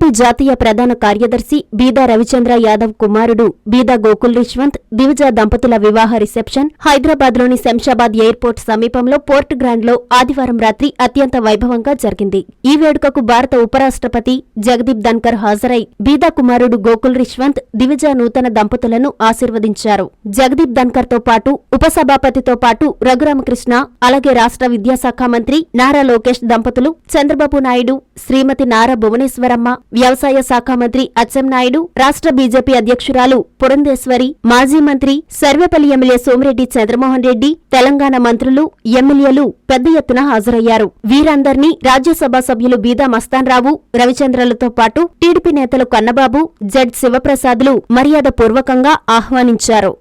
Party జాతీయ ప్రధాన కార్యదర్శి బీదా రవిచంద్ర యాదవ్ కుమారుడు బీదా గోకుల్ రిష్వంత్ దివిజ దంపతుల వివాహ రిసెప్షన్ హైదరాబాద్లోని శంషాబాద్ ఎయిర్పోర్ట్ సమీపంలో పోర్ట్ గ్రాండ్లో ఆదివారం రాత్రి అత్యంత వైభవంగా జరిగింది. ఈ వేడుకకు భారత ఉపరాష్ట్రపతి జగదీప్ ధన్కర్ హాజరై బీదా కుమారుడు గోకుల్ రిష్వంత్ దివిజ నూతన దంపతులను ఆశీర్వదించారు. జగదీప్ ధన్కర్తో పాటు ఉపసభాపతితో పాటు రఘురామకృష్ణ అలాగే రాష్ట్ర విద్యాశాఖ మంత్రి నారా లోకేష్ దంపతులు చంద్రబాబు నాయుడు శ్రీమతి నారా భువనేశ్వరమ్మ వ్యవసాయ శాఖ మంత్రి అచ్చెన్నాయుడు రాష్ట్ర బీజేపీ అధ్యక్షురాలు పురంధేశ్వరి మాజీ మంత్రి సర్వేపల్లి ఎమ్మెల్యే సోమిరెడ్డి చంద్రమోహన్ రెడ్డి తెలంగాణ మంత్రులు ఎమ్మెల్యేలు పెద్ద ఎత్తున హాజరయ్యారు. వీరందర్నీ రాజ్యసభ సభ్యులు బీదా మస్తాన్రావు రవిచంద్రలతో పాటు టీడీపీ నేతలు కన్నబాబు జడ్ శివప్రసాద్లు మర్యాదపూర్వకంగా ఆహ్వానించారు.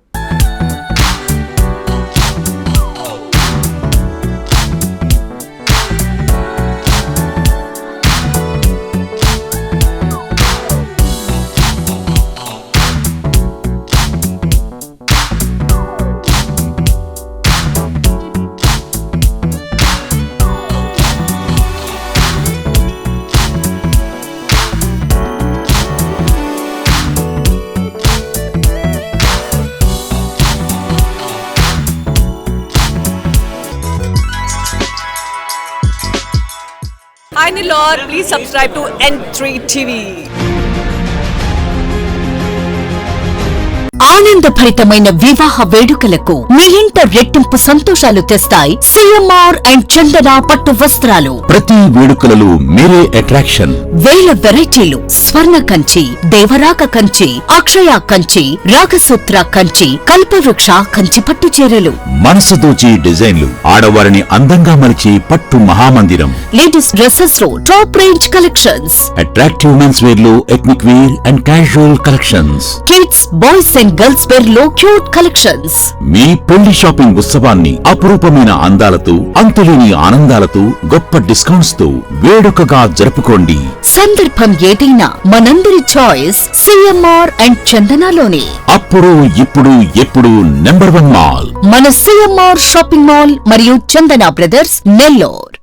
ఆహ్వానించారు Hi Nilor, please subscribe to N3 TV. ఆనందభరితమైన వివాహ వేడుకలకు మీ ఇంట రెట్టింపు సంతోషాలు తెస్తాయి. సిఎంఆర్ అండ్ చందన పట్టు వస్త్రాలు. ప్రతి వేడుకలలో మీరే అట్రాక్షన్ వేల వెరైటీలు స్వర్ణ కంచి దేవరాక కంచి అక్షయ కంచి రాగసూత్ర కంచి కల్పవృక్ష కంచి పట్టు చీరలు. మనసు దోచి డిజైన్లు ఆడవారిని అందంగా మలిచి పట్టు మహామందిరం. Ladies డ్రెస్సెస్లో top range collections. Attractive men's వేర్లో ethnic wear and casual collections kids boys and girls వేర్లో cute collections మీ పెళ్ళి షాపింగ్ ఉత్సవాన్ని అపురూపమైన అందాలతో అంతులేని ఆనందాలతో గొప్ప డిస్కౌంట్స్తో వేడుకగా జరుపుకోండి. సందర్భం ఏదైనా మనందరి చాయిస్ సిఎంఆర్ అండ్ చందనలోనే అప్పుడు ఇప్పుడు ఎప్పుడు నెంబర్ వన్ మాల్ మన సిఎంఆర్ షాపింగ్ మాల్ మరియు చందన బ్రదర్స్ నెల్లూర్